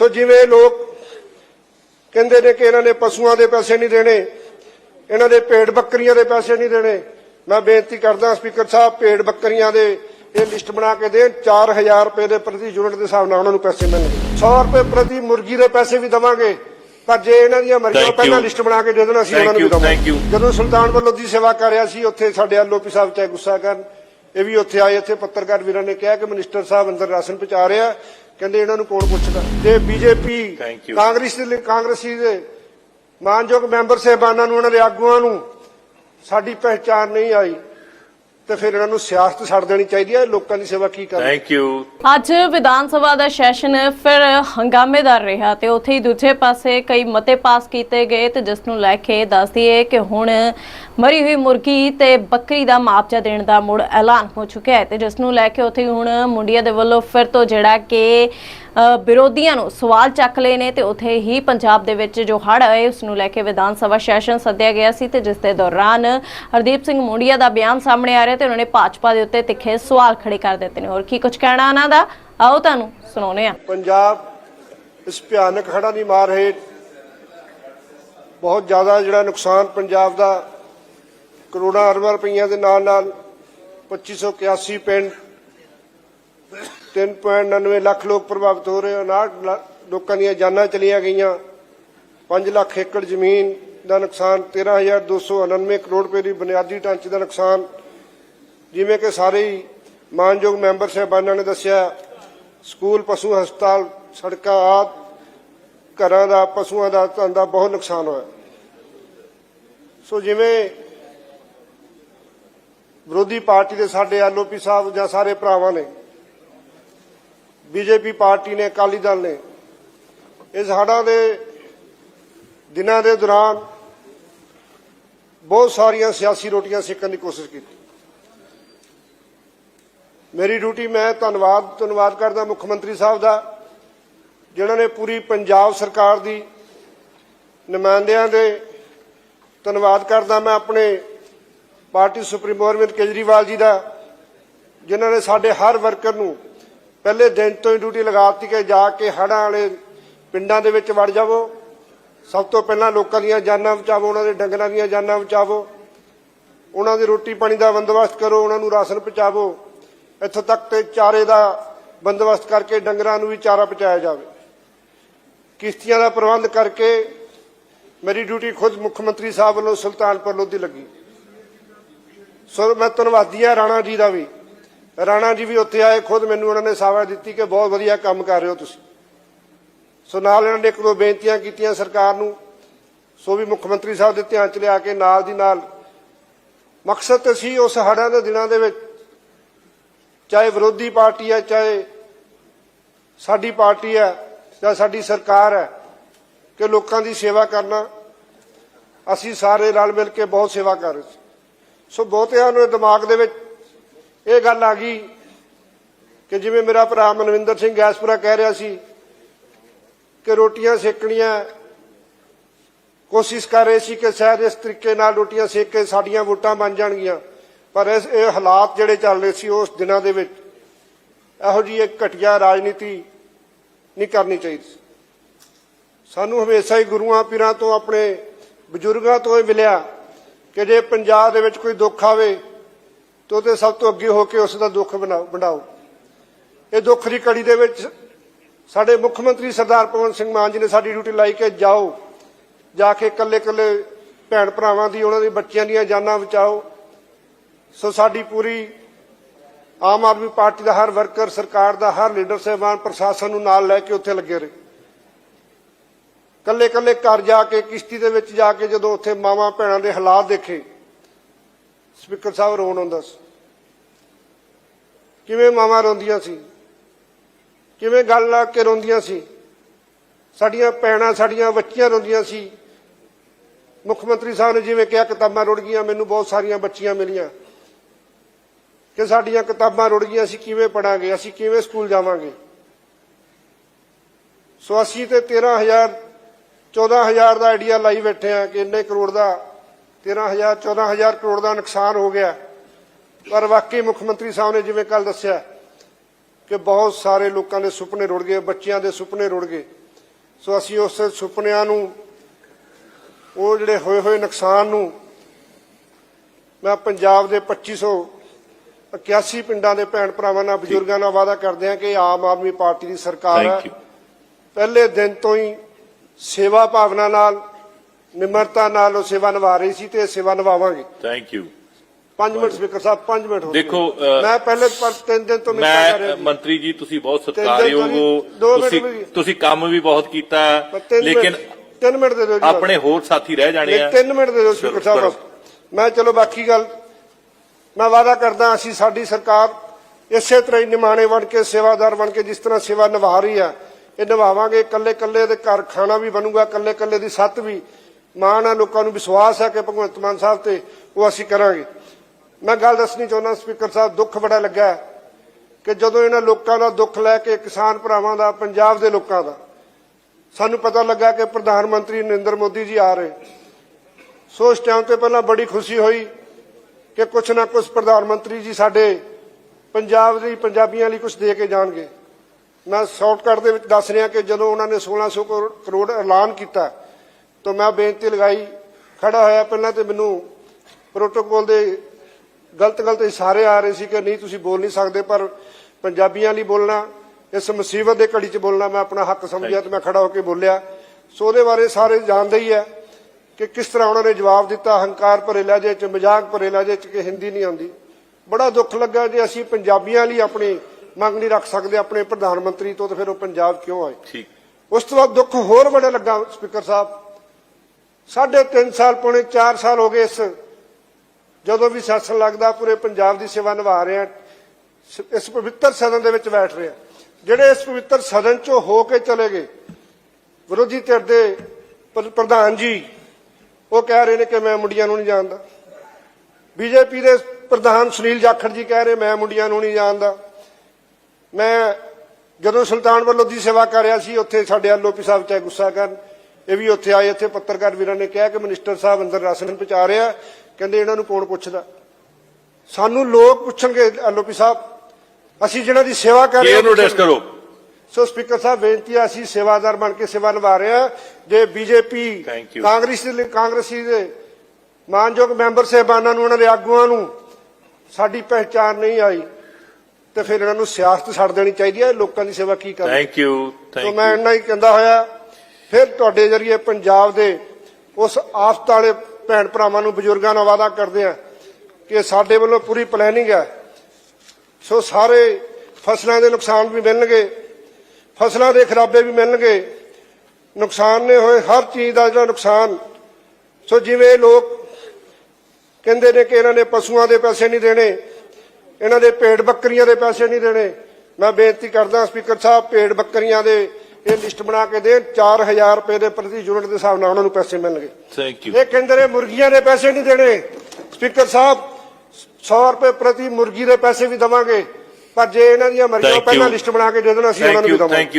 ਸੋ ਜਿਵੇਂ ਲੋਕ ਕਹਿੰਦੇ ਨੇ ਕਿ ਇਹਨਾਂ ਨੇ ਪਸ਼ੂਆਂ ਦੇ ਪੈਸੇ ਨਹੀਂ ਦੇਣੇ ਇਹਨਾਂ ਦੇ ਭੇਡ ਬੱਕਰੀਆਂ ਦੇ ਪੈਸੇ ਨਹੀਂ ਦੇਣੇ ਮੈਂ ਬੇਨਤੀ ਕਰਦਾ ਸਪੀਕਰ ਸਾਹਿਬ ਭੇਡ ਬੱਕਰੀਆਂ ਦੇ ਇਹ ਲਿਸਟ ਬਣਾ ਕੇ ਦੇਣ 4000 ਰੁਪਏ ਦੇ ਪ੍ਰਤੀ ਯੂਨਿਟ ਦੇ ਹਿਸਾਬ ਨਾਲ ਉਹਨਾਂ ਨੂੰ ਪੈਸੇ ਮਿਲਣਗੇ 100 ਰੁਪਏ ਪ੍ਰਤੀ ਮੁਰਗੀ ਦੇ ਪੈਸੇ ਵੀ ਦਵਾਂਗੇ ਪਰ ਜੇ ਇਹਨਾਂ ਦੀਆਂ ਮਰਜ਼ੀਆਂ ਪਹਿਲਾਂ. ਲਿਸਟ ਬਣਾ ਕੇ ਦੇ ਦੇਣ Thank ਉਹਨਾਂ ਨੂੰ ਵੀ ਦਵਾਂਗੇ. ਜਦੋਂ ਸੁਲਤਾਨ ਵੱਲੋਂ ਦੀ ਸੇਵਾ ਕਰ ਰਿਹਾ ਸੀ ਉੱਥੇ ਸਾਡੇ ਐਲਓਪੀ ਸਾਹਿਬ ਚਾਹੇ ਗੁੱਸਾ ਕਰਨ ਇਹ ਵੀ ਉੱਥੇ ਆਏ ਇੱਥੇ ਪੱਤਰਕਾਰ ਵੀਰਾਂ ਨੇ ਕਿਹਾ ਕਿ ਮਿਨਿਸਟਰ ਸਾਹਿਬ ਅੰਦਰ ਰਾਸ਼ਨ ਪਹੁੰਚਾ ਰਿਹਾ ਕਹਿੰਦੇ ਇਹਨਾਂ ਨੂੰ ਕੌਣ ਪੁੱਛਦਾ ਤੇ ਬੀਜੇਪੀ. ਕਾਂਗਰਸ ਦੇ ਕਾਂਗਰਸੀ ਦੇ ਮਾਨਯੋਗ ਮੈਂਬਰ ਸਾਹਿਬਾਨਾਂ ਨੂੰ ਉਹਨਾਂ ਦੇ ਆਗੂਆਂ ਨੂੰ ਸਾਡੀ ਪਹਿਚਾਣ ਨਹੀਂ ਆਈ ਤੇ ਫਿਰ ਇਹਨਾਂ ਨੂੰ ਸਿਆਸਤ ਛੱਡ ਦੇਣੀ ਚਾਹੀਦੀ ਹੈ ਲੋਕਾਂ ਦੀ ਸੇਵਾ ਕੀ ਕਰਨ? ਥੈਂਕ ਯੂ ਅੱਜ ਵਿਧਾਨ ਸਭਾ ਦਾ ਸੈਸ਼ਨ ਫਿਰ ਹੰਗਾਮੇਦਾਰ ਰਿਹਾ ਤੇ ਉੱਥੇ ਹੀ ਦੂਜੇ ਪਾਸੇ ਕਈ ਮਤੇ ਪਾਸ ਕੀਤੇ ਗਏ ਤੇ ਜਿਸ ਨੂੰ ਲੈ ਕੇ ਦੱਸ ਦਈਏ ਕਿ ਹੁਣ ਮਰੀ ਹੋਈ ਮੁਰਗੀ ਤੇ ਬੱਕਰੀ ਦਾ ਮੁਆਵਜ਼ਾ ਦੇਣ ਦਾ ਮੁੜ ਐਲਾਨ ਹੋ ਚੁੱਕਿਆ ਹੈ ਤੇ ਜਿਸ ਨੂੰ ਲੈ ਕੇ ਉੱਥੇ ਹੀ ਹੁਣ ਮੁੰਡੀਆਂ ਦੇ ਵੱਲੋਂ ਫਿਰ ਤੋਂ ਜਿਹੜਾ ਕਿ ਵਿਰੋਧੀਆਂ ਨੂੰ ਸਵਾਲ ਚੱਕ ਲਏ ਨੇ ਤੇ ਉੱਥੇ ਹੀ ਪੰਜਾਬ ਦੇ ਵਿੱਚ ਜੋ ਹੜ੍ਹ ਆਏ, ਉਸ ਨੂੰ ਲੈ ਕੇ ਵਿਧਾਨ ਸਭਾ ਸੈਸ਼ਨ ਸੱਦਿਆ ਗਿਆ ਸੀ ਤੇ ਜਿਸ ਦੇ ਦੌਰਾਨ ਹਰਦੀਪ ਸਿੰਘ ਮੁੰਡੀਆ ਦਾ ਬਿਆਨ ਸਾਹਮਣੇ ਆ ਰਿਹਾ ਤੇ ਉਹਨਾਂ ਨੇ ਭਾਜਪਾ ਦੇ ਉੱਤੇ ਤਿੱਖੇ ਸਵਾਲ ਖੜੇ ਕਰ ਦਿੱਤੇ ਨੇ। ਹੋਰ ਕੀ ਕੁਝ ਕਹਿਣਾ ਉਹਨਾਂ ਦਾ? ਆਓ ਤੁਹਾਨੂੰ ਸੁਣਾਉਂਦੇ ਆ ਪੰਜਾਬ ਇਸ ਭਿਆਨਕ ਹੜ੍ਹਾਂ ਦੀ ਮਾਰ ਹੇਠ ਬਹੁਤ ਜ਼ਿਆਦਾ ਜਿਹੜਾ ਨੁਕਸਾਨ ਪੰਜਾਬ ਦਾ ਕਰੋੜਾਂ ਅਰਬਾਂ ਰੁਪਈਆ ਦੇ ਨਾਲ ਨਾਲ 2581 ਪਿੰਡ 3.99 ਲੱਖ ਲੋਕ ਪ੍ਰਭਾਵਿਤ ਹੋ ਰਹੇ ਹਨ 59 ਲੋਕਾਂ ਦੀਆਂ ਜਾਨਾਂ ਚਲੀਆਂ ਗਈਆਂ। 5 ਲੱਖ ਏਕੜ ਜ਼ਮੀਨ ਦਾ ਨੁਕਸਾਨ 13299 ਕਰੋੜ ਰੁਪਏ ਦੀ ਬੁਨਿਆਦੀ ਢਾਂਚੇ ਦਾ ਨੁਕਸਾਨ। ਜਿਵੇਂ ਕਿ ਸਾਰੇ ਮਾਨਯੋਗ ਮੈਂਬਰ ਸਾਹਿਬਾਨਾਂ ਨੇ ਦੱਸਿਆ, ਸਕੂਲ, ਪਸ਼ੂ ਹਸਪਤਾਲ, ਸੜਕਾਂ, ਆਦਿ, ਘਰਾਂ ਦਾ, ਪਸ਼ੂਆਂ ਦਾ ਧੰਦਾ ਬਹੁਤ ਨੁਕਸਾਨ ਹੋਇਆ। ਸੋ ਜਿਵੇਂ ਵਿਰੋਧੀ ਪਾਰਟੀ ਦੇ ਸਾਡੇ ਐਲਓਪੀ ਸਾਹਿਬ ਜਾਂ ਸਾਰੇ ਭਰਾਵਾਂ ਨੇ ਬੀਜੇਪੀ ਪਾਰਟੀ ਨੇ, ਅਕਾਲੀ ਦਲ ਨੇ, ਇਸ ਹੜ੍ਹਾਂ ਦੇ ਦਿਨਾਂ ਦੇ ਦੌਰਾਨ ਬਹੁਤ ਸਾਰੀਆਂ ਸਿਆਸੀ ਰੋਟੀਆਂ ਸੇਕਣ ਦੀ ਕੋਸ਼ਿਸ਼ ਕੀਤੀ। ਮੇਰੀ ਡਿਊਟੀ, ਮੈਂ ਧੰਨਵਾਦ ਧੰਨਵਾਦ ਕਰਦਾ ਮੁੱਖ ਮੰਤਰੀ ਸਾਹਿਬ ਦਾ, ਜਿਨ੍ਹਾਂ ਨੇ ਪੂਰੀ ਪੰਜਾਬ ਸਰਕਾਰ ਦੀ ਨੁਮਾਇੰਦਿਆਂ ਦੇ ਧੰਨਵਾਦ ਕਰਦਾ। ਮੈਂ ਆਪਣੇ ਪਾਰਟੀ ਸੁਪਰੀਮੋ ਅਰਵਿੰਦ ਕੇਜਰੀਵਾਲ ਜੀ ਦਾ, ਜਿਨ੍ਹਾਂ ਨੇ ਸਾਡੇ ਹਰ ਵਰਕਰ ਨੂੰ ਪਹਿਲੇ ਦਿਨ ਤੋਂ ਹੀ ਡਿਊਟੀ ਲਗਾ ਦਿੱਤੀ ਕਿ ਜਾ ਕੇ ਹੜ੍ਹਾਂ ਵਾਲੇ ਪਿੰਡਾਂ ਦੇ ਵਿੱਚ ਵੜ ਜਾਵੋ। ਸਭ ਤੋਂ ਪਹਿਲਾਂ ਲੋਕਾਂ ਦੀਆਂ ਜਾਨਾਂ ਬਚਾਵੋ, ਉਹਨਾਂ ਦੇ ਡੰਗਰਾਂ ਦੀਆਂ ਜਾਨਾਂ ਬਚਾਵੋ। ਉਹਨਾਂ ਦੀ ਰੋਟੀ ਪਾਣੀ ਦਾ ਬੰਦੋਬਸਤ ਕਰੋ, ਉਹਨਾਂ ਨੂੰ ਰਾਸ਼ਨ ਪਹੁੰਚਾਵੋ। ਇੱਥੋਂ ਤੱਕ ਤੇ ਚਾਰੇ ਦਾ ਬੰਦੋਬਸਤ ਕਰਕੇ ਡੰਗਰਾਂ ਨੂੰ ਵੀ ਚਾਰਾ ਪਹੁੰਚਾਇਆ ਜਾਵੇ। ਕਿਸ਼ਤੀਆਂ ਦਾ ਪ੍ਰਬੰਧ ਕਰਕੇ ਮੇਰੀ ਡਿਊਟੀ ਖੁਦ ਮੁੱਖ ਮੰਤਰੀ ਸਾਹਿਬ ਵੱਲੋਂ ਸੁਲਤਾਨਪੁਰ ਲੋਧੀ ਲੱਗੀ। ਸੋ ਮੈਂ ਧੰਨਵਾਦੀ ਹਾਂ ਰਾਣਾ ਜੀ ਦਾ ਵੀ। ਰਾਣਾ ਜੀ ਵੀ ਉੱਥੇ ਆਏ, ਖੁਦ ਮੈਨੂੰ ਉਹਨਾਂ ਨੇ ਸਾਵਾ ਦਿੱਤੀ ਕਿ ਬਹੁਤ ਵਧੀਆ ਕੰਮ ਕਰ ਰਹੇ ਹੋ ਤੁਸੀਂ। ਸੋ ਨਾਲ ਇਹਨਾਂ ਨੇ ਇੱਕ ਦੋ ਬੇਨਤੀਆਂ ਕੀਤੀਆਂ ਸਰਕਾਰ ਨੂੰ। ਸੋ ਵੀ ਮੁੱਖ ਮੰਤਰੀ ਸਾਹਿਬ ਦੇ ਧਿਆਨ ਚ ਲਿਆ ਕੇ ਨਾਲ ਦੀ ਨਾਲ ਮਕਸਦ ਤੇ ਸੀ ਉਸ ਹੜ੍ਹਾਂ ਦੇ ਦਿਨਾਂ ਦੇ ਵਿੱਚ। ਚਾਹੇ ਵਿਰੋਧੀ ਪਾਰਟੀ ਹੈ, ਚਾਹੇ ਸਾਡੀ ਪਾਰਟੀ ਹੈ ਜਾਂ ਸਾਡੀ ਸਰਕਾਰ ਹੈ ਕਿ ਲੋਕਾਂ ਦੀ ਸੇਵਾ ਕਰਨਾ। ਅਸੀਂ ਸਾਰੇ ਰਲ ਮਿਲ ਕੇ ਬਹੁਤ ਸੇਵਾ ਕਰ ਰਹੇ ਸੀ। ਸੋ ਬਹੁਤਿਆਂ ਨੂੰ ਦਿਮਾਗ ਦੇ ਵਿੱਚ ਇਹ ਗੱਲ ਆ ਗਈ ਕਿ ਜਿਵੇਂ ਮੇਰਾ ਭਰਾ ਮਨਵਿੰਦਰ ਸਿੰਘ ਗੈਸਪੁਰਾ ਕਹਿ ਰਿਹਾ ਸੀ ਕਿ ਰੋਟੀਆਂ ਸੇਕਣੀਆਂ, ਕੋਸ਼ਿਸ਼ ਕਰ ਰਹੇ ਸੀ ਕਿ ਸ਼ਾਇਦ ਇਸ ਤਰੀਕੇ ਨਾਲ ਰੋਟੀਆਂ ਸੇਕ ਕੇ ਸਾਡੀਆਂ ਵੋਟਾਂ ਬਣ ਜਾਣਗੀਆਂ, ਪਰ ਇਸ, ਇਹ ਹਾਲਾਤ ਜਿਹੜੇ ਚੱਲ ਰਹੇ ਸੀ ਉਸ ਦਿਨਾਂ ਦੇ ਵਿੱਚ, ਇਹੋ ਜਿਹੀ ਇੱਕ ਘਟੀਆ ਰਾਜਨੀਤੀ ਨਹੀਂ ਕਰਨੀ ਚਾਹੀਦੀ ਸਾਨੂੰ ਹਮੇਸ਼ਾ ਹੀ ਗੁਰੂਆਂ ਪੀਰਾਂ ਤੋਂ, ਆਪਣੇ ਬਜ਼ੁਰਗਾਂ ਤੋਂ ਇਹ ਮਿਲਿਆ ਕਿ ਜੇ ਪੰਜਾਬ ਦੇ ਵਿੱਚ ਕੋਈ ਦੁੱਖ ਆਵੇ ਤਾਂ ਉਹਦੇ ਸਭ ਤੋਂ ਅੱਗੇ ਹੋ ਕੇ ਉਸ ਦਾ ਦੁੱਖ ਬਣਾਓ ਵੰਡਾਓ। ਇਹ ਦੁੱਖ ਦੀ ਕੜੀ ਦੇ ਵਿੱਚ ਸਾਡੇ ਮੁੱਖ ਮੰਤਰੀ ਸਰਦਾਰ ਪਵਨ ਸਿੰਘ ਮਾਨ ਜੀ ਨੇ ਸਾਡੀ ਡਿਊਟੀ ਲਾਈ ਕਿ ਜਾਓ, ਜਾ ਕੇ ਇਕੱਲੇ ਇਕੱਲੇ ਭੈਣ ਭਰਾਵਾਂ ਦੀ, ਉਹਨਾਂ ਦੇ ਬੱਚਿਆਂ ਦੀਆਂ ਜਾਨਾਂ ਬਚਾਓ। ਸੋ ਸਾਡੀ ਪੂਰੀ ਆਮ ਆਦਮੀ ਪਾਰਟੀ ਦਾ, ਹਰ ਵਰਕਰ, ਸਰਕਾਰ ਦਾ, ਹਰ ਲੀਡਰ ਸਾਹਿਬਾਨ ਪ੍ਰਸ਼ਾਸਨ ਨੂੰ ਨਾਲ ਲੈ ਕੇ ਉੱਥੇ ਲੱਗੇ ਰਹੇ। ਕੱਲੇ ਕੱਲੇ ਘਰ ਜਾ ਕੇ, ਕਿਸ਼ਤੀ ਦੇ ਵਿੱਚ ਜਾ ਕੇ ਜਦੋਂ ਉੱਥੇ ਮਾਵਾਂ ਭੈਣਾਂ ਦੇ ਹਾਲਾਤ ਦੇਖੇ, ਸਪੀਕਰ ਸਾਹਿਬ ਰੋਣ ਆਉਂਦਾ ਸੀ। ਕਿਵੇਂ ਮਾਵਾਂ ਰੋਂਦੀਆਂ ਸੀ? ਕਿਵੇਂ ਗੱਲ ਲਾ ਕੇ ਰੋਂਦੀਆਂ ਸੀ? ਸਾਡੀਆਂ ਭੈਣਾਂ, ਸਾਡੀਆਂ ਬੱਚੀਆਂ ਰੋਂਦੀਆਂ ਸੀ। ਮੁੱਖ ਮੰਤਰੀ ਸਾਹਿਬ ਨੇ ਜਿਵੇਂ ਕਿਹਾ, ਕਿਤਾਬਾਂ ਰੁੜ ਗਈਆਂ, ਮੈਨੂੰ ਬਹੁਤ ਸਾਰੀਆਂ ਬੱਚੀਆਂ ਮਿਲੀਆਂ। ਕਿ ਸਾਡੀਆਂ ਕਿਤਾਬਾਂ ਰੁੜ ਗਈਆਂ, ਅਸੀਂ ਕਿਵੇਂ ਪੜਾਂਗੇ? ਅਸੀਂ ਕਿਵੇਂ ਸਕੂਲ ਜਾਵਾਂਗੇ? ਸੋ ਅਸੀਂ ਤੇ 13000 14000 ਦਾ ਆਈਡੀਆ ਲਾਈ ਬੈਠੇ ਆ ਕਿ ਇੰਨੇ ਕਰੋੜ ਦਾ 13000 14000 ਕਰੋੜ ਦਾ ਨੁਕਸਾਨ ਹੋ ਗਿਆ। ਪਰ ਵਾਕਈ ਮੁੱਖ ਮੰਤਰੀ ਸਾਹਿਬ ਨੇ ਜਿਵੇਂ ਕੱਲ ਦੱਸਿਆ ਕਿ ਬਹੁਤ ਸਾਰੇ ਲੋਕਾਂ ਦੇ ਸੁਪਨੇ ਰੁੜ ਗਏ ਬੱਚਿਆਂ ਦੇ ਸੁਪਨੇ ਰੁੜ ਗਏ। ਸੋ ਅਸੀਂ ਉਸ ਸੁਪਨਿਆਂ ਨੂੰ ਉਹ ਜਿਹੜੇ ਹੋਏ ਹੋਏ ਨੁਕਸਾਨ ਨੂੰ ਮੈਂ ਪੰਜਾਬ ਦੇ 2581 ਪਿੰਡਾਂ ਦੇ ਭੈਣ ਭਰਾਵਾਂ ਨਾਲ ਬਜ਼ੁਰਗਾਂ ਨਾਲ ਵਾਅਦਾ ਕਰਦੇ ਹਾਂ ਕਿ ਆਮ ਆਦਮੀ ਪਾਰਟੀ ਦੀ ਸਰਕਾਰ ਹੈ। ਪਹਿਲੇ ਦਿਨ ਤੋਂ ਹੀ ਸੇਵਾ ਭਾਵਨਾ ਨਾਲ ਨਿਮਰਤਾ ਨਾਲ ਉਹ ਸੇਵਾ ਨਿਭਾ ਰਹੀ ਸੀ ਤੇ ਸੇਵਾ ਨਿਭਾਵਾਂਗੇ। ਥੈਂਕ ਯੂ 5 ਮਿੰਟ ਸਪੀਕਰ ਸਾਹਿਬ 5 ਮਿੰਟ ਹੋ। ਦੇਖੋ, ਮੈਂ ਪਹਿਲੇ ਪਰ ਤਿੰਨ ਦਿਨ ਤੋਂ ਮੈਂ। ਮੰਤਰੀ ਜੀ ਤੁਸੀਂ ਬਹੁਤ ਸਤਿਕਾਰਯੋਗ ਹੋ ਤੁਸੀਂ ਤੁਸੀਂ ਕੰਮ ਵੀ ਬਹੁਤ ਕੀਤਾ। ਲੇਕਿਨ ਮਿੰਟ- ਤਿੰਨ ਮਿੰਟ ਦੇ ਦਿਓ ਜੀ ਆਪਣੇ ਹੋਰ ਸਾਥੀ ਰਹਿ ਜਾਣੇ ਆ। ਤਿੰਨ ਮਿੰਟ ਦੇ ਦਿਓ ਸਪੀਕਰ ਸਾਹਿਬ। ਮੈਂ ਚਲੋ ਬਾਕੀ ਗੱਲ ਮੈਂ ਵਾਅਦਾ ਕਰਦਾ ਅਸੀਂ ਸਾਡੀ ਸਰਕਾਰ ਇਸੇ ਤਰ੍ਹਾਂ ਹੀ ਨਿਮਾਣੇ ਬਣ ਕੇ ਸੇਵਾਦਾਰ ਬਣ ਕੇ ਜਿਸ ਤਰ੍ਹਾਂ ਸੇਵਾ ਨਿਭਾ ਰਹੀ ਆ ਇਹ ਨਿਭਾਵਾਂਗੇ। ਕੱਲੇ ਕੱਲੇ ਦੇ ਘਰ ਖਾਣਾ ਵੀ ਬਣੂਗਾ ਕੱਲੇ ਕੱਲੇ ਦੀ ਸੱਤ ਵੀ। ਮਾਣ ਆ ਲੋਕਾਂ ਨੂੰ ਵਿਸ਼ਵਾਸ ਹੈ ਕਿ ਭਗਵੰਤ ਮਾਨ ਸਾਹਿਬ ਤੇ ਉਹ ਅਸੀਂ ਕਰਾਂਗੇ। ਮੈਂ ਗੱਲ ਦੱਸਣੀ ਚਾਹੁੰਦਾ, ਸਪੀਕਰ ਸਾਹਿਬ, ਦੁੱਖ ਬੜਾ ਲੱਗਾ ਕਿ ਜਦੋਂ ਇਹਨਾਂ ਲੋਕਾਂ ਦਾ ਦੁੱਖ ਲੈ ਕੇ ਕਿਸਾਨ ਭਰਾਵਾਂ ਦਾ, ਪੰਜਾਬ ਦੇ ਲੋਕਾਂ ਦਾ, ਸਾਨੂੰ ਪਤਾ ਲੱਗਾ ਕਿ ਪ੍ਰਧਾਨ ਮੰਤਰੀ ਨਰਿੰਦਰ ਮੋਦੀ ਜੀ ਆ ਰਹੇ। ਸੋ ਉਸ ਟਾਈਮ ਤੇ ਪਹਿਲਾਂ ਬੜੀ ਖੁਸ਼ੀ ਹੋਈ ਕਿ ਕੁਛ ਨਾ ਕੁਛ ਪ੍ਰਧਾਨ ਮੰਤਰੀ ਜੀ ਸਾਡੇ ਪੰਜਾਬ ਲਈ ਪੰਜਾਬੀਆਂ ਲਈ ਕੁਝ ਦੇ ਕੇ ਜਾਣਗੇ। ਮੈਂ ਸ਼ਾਰਟਕਟ ਦੇ ਵਿੱਚ ਦੱਸ ਰਿਹਾ ਕਿ ਜਦੋਂ ਉਹਨਾਂ ਨੇ 1600 ਕਰੋ- ਕਰੋੜ ਐਲਾਨ ਕੀਤਾ ਤਾਂ ਮੈਂ ਬੇਨਤੀ ਲਗਾਈ, ਖੜਾ ਹੋਇਆ ਪਹਿਲਾਂ ਤੇ ਮੈਨੂੰ ਪ੍ਰੋਟੋਕੋਲ ਦੇ ਗਲਤ ਗਲਤ ਇਸ਼ਾਰੇ ਆ ਰਹੇ ਸੀ ਕਿ ਨਹੀਂ ਤੁਸੀਂ ਬੋਲ ਨਹੀਂ ਸਕਦੇ ਪਰ ਪੰਜਾਬੀਆਂ ਲਈ ਬੋਲਣਾ ਇਸ ਮੁਸੀਬਤ ਦੇ ਘੜੀ 'ਚ ਬੋਲਣਾ ਮੈਂ ਆਪਣਾ ਹੱਕ ਸਮਝਿਆ ਤੇ ਮੈਂ ਖੜਾ ਹੋ ਕੇ ਬੋਲਿਆ। ਸੋ ਉਹਦੇ ਬਾਰੇ ਸਾਰੇ ਜਾਣਦੇ ਹੀ ਹੈ ਕਿ ਕਿਸ ਤਰ੍ਹਾਂ ਉਹਨਾਂ ਨੇ ਜਵਾਬ ਦਿੱਤਾ ਹੰਕਾਰ ਭਰੇ ਲਹਿਜੇ 'ਚ ਮਜ਼ਾਕ ਭਰੇ ਲਹਿਜੇ 'ਚ ਕਿ ਹਿੰਦੀ ਨਹੀਂ ਆਉਂਦੀ। ਬੜਾ ਦੁੱਖ ਲੱਗਾ ਜੇ ਅਸੀਂ ਪੰਜਾਬੀਆਂ ਲਈ ਆਪਣੀ ਮੰਗ ਨਹੀਂ ਰੱਖ ਸਕਦੇ ਆਪਣੇ ਪ੍ਰਧਾਨ ਮੰਤਰੀ ਤੋਂ ਤਾਂ ਫਿਰ ਉਹ ਪੰਜਾਬ ਕਿਉਂ ਆਏ? ਠੀਕ। ਉਸ ਤੋਂ ਬਾਅਦ ਦੁੱਖ ਹੋਰ ਬੜਾ ਲੱਗਾ ਸਪੀਕਰ ਸਾਹਿਬ। ਸਾਢੇ ਤਿੰਨ ਸਾਲ ਪੌਣੇ 4 ਸਾਲ ਹੋ ਗਏ ਇਸ ਜਦੋਂ ਵੀ ਸੈਸ਼ਨ ਲੱਗਦਾ, ਪੂਰੇ ਪੰਜਾਬ ਦੀ ਸੇਵਾ ਨਿਭਾ ਰਹੇ ਆ ਇਸ ਪਵਿੱਤਰ ਸਦਨ ਦੇ ਵਿੱਚ ਬੈਠ ਰਹੇ ਆ। ਜਿਹੜੇ ਇਸ ਪਵਿੱਤਰ ਸਦਨ ਚੋਂ ਹੋ ਕੇ ਚਲੇ ਗਏ, ਵਿਰੋਧੀ ਧਿਰ ਦੇ ਪ੍ਰਧਾਨ ਜੀ, ਉਹ ਕਹਿ ਰਹੇ ਨੇ ਕਿ ਮੈਂ ਮੁੰਡੀਆਂ ਨੂੰ ਨਹੀਂ ਜਾਣਦਾ। ਬੀਜੇਪੀ ਦੇ ਪ੍ਰਧਾਨ ਸੁਨੀਲ ਜਾਖੜ ਜੀ ਕਹਿ ਰਹੇ, ਮੈਂ ਮੁੰਡੀਆਂ ਨੂੰ ਨਹੀਂ ਜਾਣਦਾ। ਮੈਂ ਜਦੋਂ ਸੁਲਤਾਨ ਵੱਲੋਂ ਦੀ ਸੇਵਾ ਕਰ ਰਿਹਾ ਸੀ, ਉੱਥੇ ਸਾਡੇ ਐਲਓਪੀ ਸਾਹਿਬ ਚਾਹੇ ਗੁੱਸਾ ਕਰਨ, ਇਹ ਵੀ ਉੱਥੇ ਆਏ, ਇੱਥੇ ਪੱਤਰਕਾਰ ਵੀਰਾਂ ਨੇ ਕਿਹਾ ਕਿ ਮਿਨਿਸਟਰ ਸਾਹਿਬ ਅੰਦਰ ਰਾਸ਼ਨ ਪਹੁੰਚਾ ਰਿਹਾ। ਕਹਿੰਦੇ ਇਹਨਾਂ ਨੂੰ ਕੌਣ ਪੁੱਛਦਾ? ਸਾਨੂੰ ਲੋਕ ਪੁੱਛਣਗੇ ਐਲਓਪੀ ਸਾਹਿਬ। ਅਸੀਂ ਜਿਹਨਾਂ ਦੀ ਸੇਵਾ ਕਰ ਰਹੇ ਕੇਅਰ ਨੂੰ ਡੈਸ ਕਰੋ। ਸੋ ਸਪੀਕਰ ਸਾਹਿਬ ਬੇਨਤੀ ਹੈ ਅਸੀਂ ਸੇਵਾਦਾਰ ਬਣ ਕੇ ਸੇਵਾ ਨਿਭਾ ਰਹੇ ਹਾਂ। ਜੇ ਬੀਜੇਪੀ. ਕਾਂਗਰਸ ਦੇ ਕਾਂਗਰਸੀ ਦੇ ਮਾਨਯੋਗ ਮੈਂਬਰ ਸਾਹਿਬਾਨਾਂ ਨੂੰ ਉਹਨਾਂ ਦੇ ਆਗੂਆਂ ਨੂੰ ਸਾਡੀ ਪਹਿਚਾਣ ਨਹੀਂ ਆਈ ਤੇ ਫਿਰ ਇਹਨਾਂ ਨੂੰ ਸਿਆਸਤ ਛੱਡ ਦੇਣੀ ਚਾਹੀਦੀ ਹੈ। ਲੋਕਾਂ ਦੀ ਸੇਵਾ ਕੀ ਕਰਨੀ? ਥੈਂਕ ਯੂ ਸੋ ਮੈਂ ਇੰਨਾ ਹੀ ਕਹਿੰਦਾ ਹੋਇਆ। ਫਿਰ ਤੁਹਾਡੇ ਜਰੀਏ ਪੰਜਾਬ ਦੇ ਉਸ ਆਫਤ ਵਾਲੇ ਭੈਣ ਭਰਾਵਾਂ ਨੂੰ, ਬਜ਼ੁਰਗਾਂ ਨਾਲ ਵਾਅਦਾ ਕਰਦੇ ਆ ਕਿ ਸਾਡੇ ਵੱਲੋਂ ਪੂਰੀ ਪਲੈਨਿੰਗ ਹੈ। ਸੋ ਸਾਰੇ ਫਸਲਾਂ ਦੇ ਨੁਕਸਾਨ ਵੀ ਮਿਲਣਗੇ, ਫਸਲਾਂ ਦੇ ਖਰਾਬੇ ਵੀ ਮਿਲਣਗੇ। ਨੁਕਸਾਨ ਨੇ ਹੋਏ, ਹਰ ਚੀਜ਼ ਦਾ ਜਿਹੜਾ ਨੁਕਸਾਨ। ਸੋ ਜਿਵੇਂ ਲੋਕ ਕਹਿੰਦੇ ਨੇ ਕਿ ਇਹਨਾਂ ਨੇ ਪਸ਼ੂਆਂ ਦੇ ਪੈਸੇ ਨਹੀਂ ਦੇਣੇ, ਇਹਨਾਂ ਦੇ ਭੇਡ ਬੱਕਰੀਆਂ ਦੇ ਪੈਸੇ ਨਹੀਂ ਦੇਣੇ। ਮੈਂ ਬੇਨਤੀ ਕਰਦਾ ਸਪੀਕਰ ਸਾਹਿਬ, ਭੇਡ ਬੱਕਰੀਆਂ ਦੇ ਇਹ ਲਿਸਟ ਬਣਾ ਕੇ ਦੇਣ 4000 ਰੁਪਏ ਦੇ ਪ੍ਰਤੀ ਯੂਨਿਟ ਦੇ ਹਿਸਾਬ ਨਾਲ ਉਹਨਾਂ ਨੂੰ ਪੈਸੇ ਮਿਲਣਗੇ। ਥੈਂਕ ਯੂ ਇਹ ਕਹਿੰਦੇ ਨੇ ਮੁਰਗੀਆਂ ਦੇ ਪੈਸੇ ਨਹੀਂ ਦੇਣੇ। ਸਪੀਕਰ ਸਾਹਿਬ 100 ਰੁਪਏ ਪ੍ਰਤੀ ਮੁਰਗੀ ਦੇ ਪੈਸੇ ਵੀ ਦਵਾਂਗੇ। ਪਰ ਜੇ ਇਹਨਾਂ ਦੀਆਂ ਮਰਜ਼ੀਆਂ ਪਹਿਲਾਂ. ਲਿਸਟ ਬਣਾ ਕੇ ਦੇ ਦੇਣ ਅਸੀਂ ਉਹਨਾਂ ਨੂੰ ਵੀ ਦਵਾਂਗੇ।